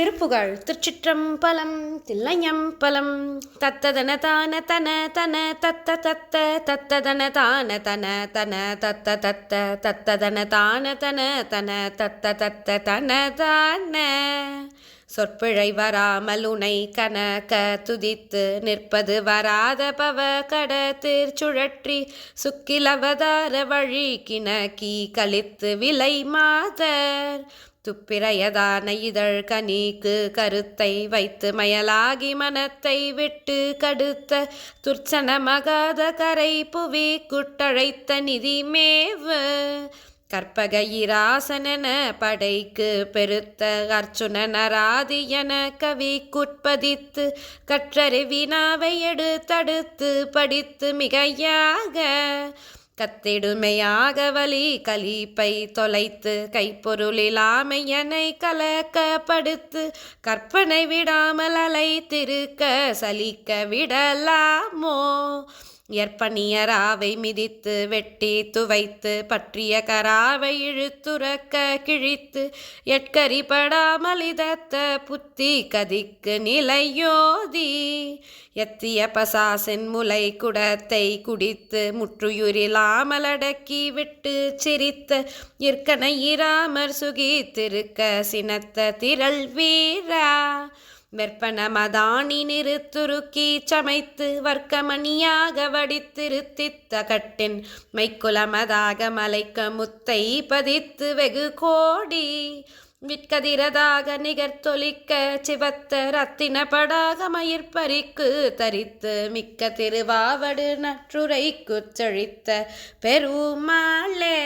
திருப்புகழ் திருச்சிற்றம்பலம் தில்லையம்பலம். தத்ததன தான தன தன தத்த தத்த தத்ததன தான தன தன தத்த தத்த தத்ததன தான தன தன தத்த தத்த தன தான. சொற்பிழை வராமல் உனை கனக துதித்து நிற்பது வராத பவ கடத்திற் சுழற்றி சுக்கிலவதார வழி கிணக்கி கழித்து விலை மாதர். துப்பிரையதான இதழ் கனிக்கு கருத்தை வைத்து மயலாகி மனத்தை விட்டு கடுத்த துர்ச்சன மகாத கரை புவி குட்டழைத்த நிதி கற்பக இராசனன படைக்கு பெருத்த அர்ச்சுனராதியன கவி குட்பதித்து கற்றறிவினாவை எடுத்தடுத்து படித்து மிகையாக கத்திடுமையாக வலி கலிப்பை தொலைத்து கைப்பொருளிலாமையனை கலக்கப்படுத்து கற்பனை விடாமல் அலைத்திருக்க சலிக்க விடலாமோ? எற்பனியராவை மிதித்து வெட்டி துவைத்து பற்றிய கராவை இழுத்துறக்க கிழித்து எட்கரிப்படாமல் இதத்த புத்தி கதிக்கு நிலையோதி. எத்திய பசாசின் முலை குடத்தை குடித்து முற்றுயுரிலாமலடக்கி விட்டு சிரித்த இற்கனை இராமர் சுகித்திருக்க சினத்த திரள் வீரா. வெற்பன மதானி நிறுத்துருக்கி சமைத்து வர்க்கமணியாக வடித்திருத்தித்த கட்டின் மைக்குலமதாக மலைக்க முத்தை பதித்து வெகு கோடி. விற்கதிரதாக நிகர்த்தொலிக்க சிவத்த ரத்தினப்படாக மயிர்பறிக்கு தரித்து மிக்க திருவாவடு நற்றுரைக்குச் செழித்த பெருமாளே.